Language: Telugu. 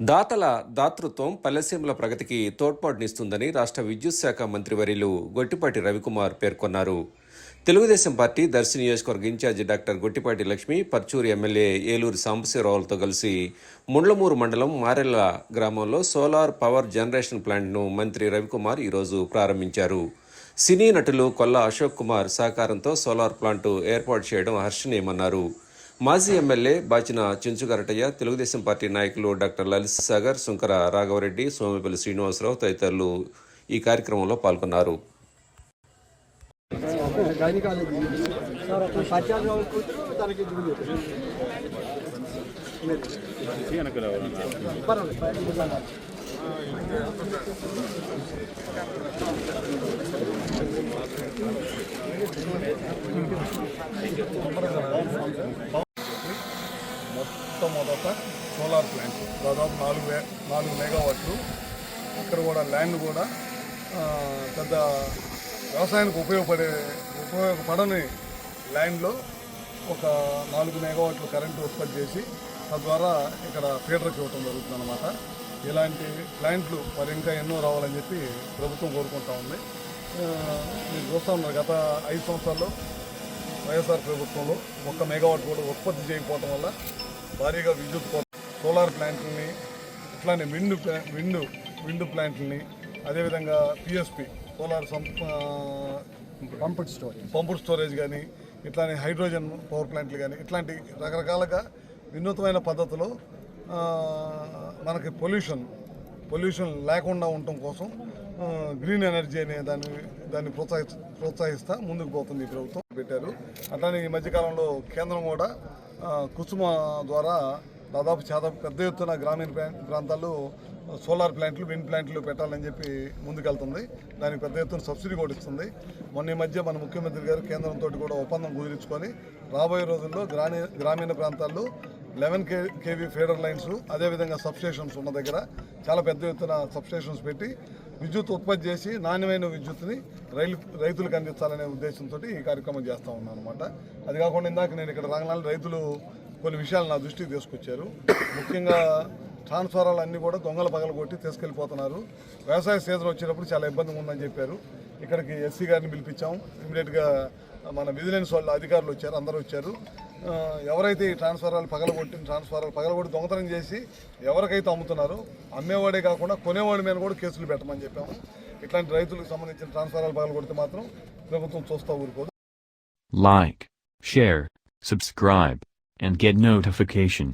దాతల దాతృత్వం పల్లెసీమల ప్రగతికి తోడ్పాటునిస్తుందని రాష్ట్ర విద్యుత్ శాఖ మంత్రి వర్యులు గొట్టిపాటి రవికుమార్ పేర్కొన్నారు. తెలుగుదేశం పార్టీ దర్శి నియోజకవర్గ incharge doctor Gottipati Lakshmi Parchuru MLA Eluri సాంబశివరావులతో కలిసి ముండ్లమూరు మండలం మారెల్ల గ్రామంలో సోలార్ పవర్ జనరేషన్ ప్లాంట్ను మంత్రి రవికుమార్ ఈరోజు ప్రారంభించారు. సినీ నటులు కొల్ల అశోక్ కుమార్ సహకారంతో సోలార్ ప్లాంటు ఏర్పాటు చేయడం హర్షణీయమన్నారు. మాజీ ఎమ్మెల్యే బాచిన చించుగరటయ్య తెలుగుదేశం పార్టీ నాయకులు డాక్టర్ లలిత్ సాగర్ సుంకర రాఘవరెడ్డి సోమిపల్లి శ్రీనివాసరావు తదితరులు ఈ కార్యక్రమంలో పాల్గొన్నారు. మొట్టమొదట సోలార్ ప్లాంట్ దాదాపు నాలుగు వే నాలుగు మెగావాట్లు. ఇక్కడ కూడా ల్యాండ్ కూడా పెద్ద వ్యవసాయానికి ఉపయోగపడే ఉపయోగపడని ల్యాండ్లో ఒక నాలుగు మెగావాట్లు కరెంటు ఉత్పత్తి చేసి తద్వారా ఇక్కడ ఫీడర్కి ఇవ్వటం జరుగుతుంది అనమాట ఇలాంటి ప్లాంట్లు మరి ఇంకా ఎన్నో రావాలని చెప్పి ప్రభుత్వం కోరుకుంటా ఉంది. మీరు చూస్తూ ఉన్నారు గత ఐదు సంవత్సరాల్లో వైఎస్ఆర్ ప్రభుత్వంలో ఒక్క మెగావాట్ కూడా ఉత్పత్తి చేయకపోవటం వల్ల భారీగా విద్యుత్ సోలార్ ప్లాంట్లని ఇట్లానే విండ్ ప్లా- విండ్ విండ్ ప్లాంట్లని అదేవిధంగా PSP solar pumped storage. Pumped storage కానీ ఇట్లానే హైడ్రోజన్ పవర్ ప్లాంట్లు కానీ ఇట్లాంటి రకరకాలుగా వినూత్నమైన పద్ధతిలో మనకి పొల్యూషన్ పొల్యూషన్ లేకుండా ఉండటం కోసం గ్రీన్ ఎనర్జీ అనే దాన్ని దాన్ని ప్రోత్సహి ప్రోత్సహిస్తా ముందుకు పోతుంది ఈ ప్రభుత్వం పెట్టారు. అట్లానే ఈ మధ్యకాలంలో కేంద్రం కూడా కుసుమ ద్వారా దాదాపు చాలా పెద్ద ఎత్తున గ్రామీణ ప్రాంతాల్లో సోలార్ ప్లాంట్లు విండ్ ప్లాంట్లు పెట్టాలని చెప్పి ముందుకెళ్తుంది. దానికి పెద్ద ఎత్తున సబ్సిడీ కూడా ఇస్తుంది. మొన్న ఈ మధ్య మన ముఖ్యమంత్రి గారు కేంద్రంతో కూడా ఒప్పందం కుదిరించుకొని రాబోయే రోజుల్లో గ్రామీణ గ్రామీణ ప్రాంతాల్లో eleven K KV feeder lines అదేవిధంగా సబ్స్టేషన్స్ ఉన్న దగ్గర చాలా పెద్ద ఎత్తున సబ్స్టేషన్స్ పెట్టి విద్యుత్ ఉత్పత్తి చేసి నాణ్యమైన విద్యుత్ని రైలు రైతులకు అందించాలనే ఉద్దేశంతో ఈ కార్యక్రమం చేస్తూ ఉన్నాను అనమాట అది కాకుండా ఇందాక నేను ఇక్కడ రాగానే రైతులు కొన్ని విషయాలు నా దృష్టికి తీసుకొచ్చారు. ముఖ్యంగా ట్రాన్స్ఫారాలు అన్నీ కూడా దొంగల పగలు కొట్టి తీసుకెళ్ళిపోతున్నారు. వ్యవసాయ సీజన్ వచ్చినప్పుడు చాలా ఇబ్బందిగా ఉందని చెప్పారు. ఇక్కడికి ఎస్సీ గారిని పిలిపించాం. ఇమీడియట్గా మన విజిలెన్స్ వాళ్ళు అధికారులు వచ్చారు అందరూ వచ్చారు. ఎవరైతే ఈ ట్రాన్స్ఫారాలు పగలగొట్టిన ట్రాన్స్ఫారాలు పగలగొట్టి దొంగతనం చేసి ఎవరికైతే అమ్ముతున్నారో అమ్మేవాడే కాకుండా కొనేవాడి మీద కూడా కేసులు పెట్టమని చెప్పాము. ఇట్లాంటి రైతులకు సంబంధించిన ట్రాన్స్ఫారాలు పగలగొడితే మాత్రం ప్రభుత్వం చూస్తూ ఊరుకోదు. Like share subscribe and get notification